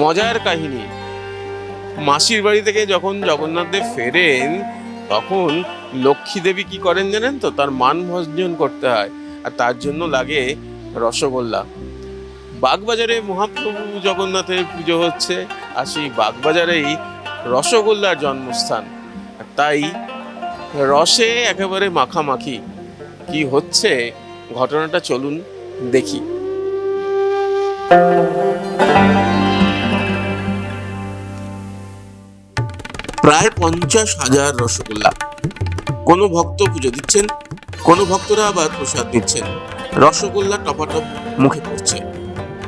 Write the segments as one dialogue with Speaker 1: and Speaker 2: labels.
Speaker 1: মজার কাহিনী। মাসির বাড়ি থেকে যখন জগন্নাথ দেব ফেরেন, তখন লক্ষ্মী দেবী কি করেন জানেন তো? তার মান ভঞ্জন করতে হয়, আর তার জন্য লাগে রসগোল্লা। বাগবাজারে মহাপ্রভু জগন্নাথের পুজো হচ্ছে। আর সেই বাগবাজারেই রসগোল্লার জন্মস্থান। তাই রসে একেবারে মাখামাখি। কি হচ্ছে? ঘটনাটা চলুন দেখি। প্রায় পঞ্চাশ হাজার রসগোল্লা। কোনো ভক্ত পুজো দিচ্ছেন, কোনো ভক্তরা আবার প্রসাদ দিচ্ছেন রসগোল্লা টপাটপ মুখে পড়ছে।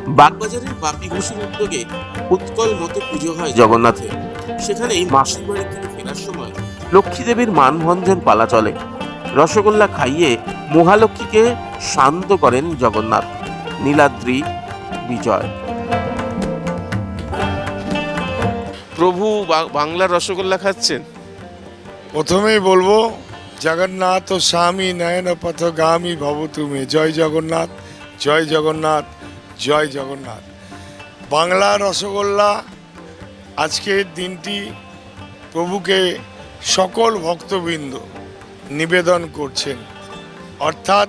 Speaker 1: বাগবাজারের বাপি ঘোষের উদ্যোগে উৎকল মতো পুজো হয় জগন্নাথের। সেখানেই মাসির বাড়ি থেকে ফেরার সময় লক্ষ্মী দেবীর মানভঞ্জন পালা চলে। রসগোল্লা খাইয়ে মহালক্ষ্মীকে শান্ত করেন জগন্নাথ। নীলাদ্রি বিজয়। প্রভু বা- বাংলার রসগোল্লা খাচ্ছেন?
Speaker 2: প্রথমেই বলব জগন্নাথ ও স্বামী নয়ন পথগামী ভব তুমি জয় জগন্নাথ জয় জগন্নাথ। জয় জগন্নাথ। বাংলা রসগোল্লা, আজকের দিনটি প্রভুকে সকল ভক্তবৃন্দ নিবেদন করছেন। অর্থাৎ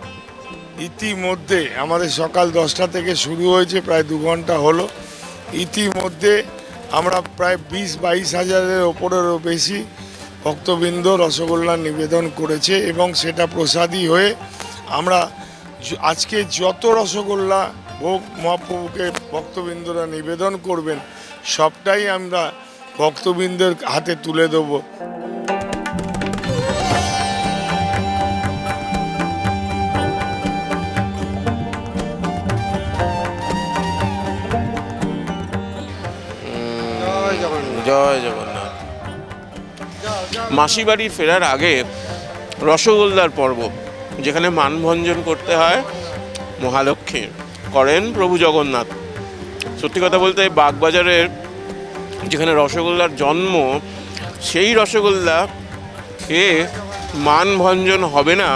Speaker 2: ইতিমধ্যে আমাদের সকাল দশটা থেকে শুরু হয়েছে, প্রায় দু ঘণ্টা হলো। ইতিমধ্যে আমরা প্রায় বিশ, বাইশ হাজারের ওপরেরও বেশি ভক্তবৃন্দ রসগোল্লা নিবেদন করেছে এবং সেটা প্রসাদী হয়ে আমরা আজকে যত রসগোল্লা ভোগ মহাপ্রভুকে ভক্তবৃন্দরা নিবেদন করবেন, সবটাই আমরা ভক্তবৃন্দের হাতে তুলে দেবো।
Speaker 1: জয় জগন্নাথ। মাসি বাড়ি ফেরার আগে রসগোল্লার পর্ব, যেখানে মানভঞ্জন করতে হয় মহালক্ষ্মী করেন প্রভু জগন্নাথ। সত্যি কথা বলতে বাগবাজারের যেখানে রসগোল্লার জন্ম, সেই রসগোল্লা খেয়ে মানভঞ্জন হবে না,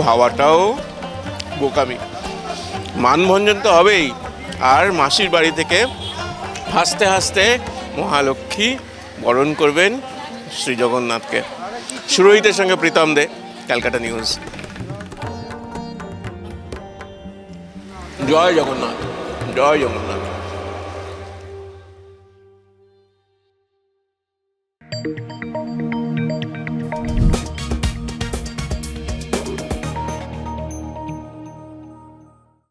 Speaker 1: ভাবাটাও বোকামি। মানভঞ্জন তো হবেই, আর মাসির বাড়ি থেকে হাসতে হাসতে মহালক্ষ্মী বরণ করবেন শ্রী জগন্নাথকে সুরহিতের সঙ্গে প্রীতম দে, ক্যালকাটা নিউজ। জয় জগন্নাথ জয় জগন্নাথ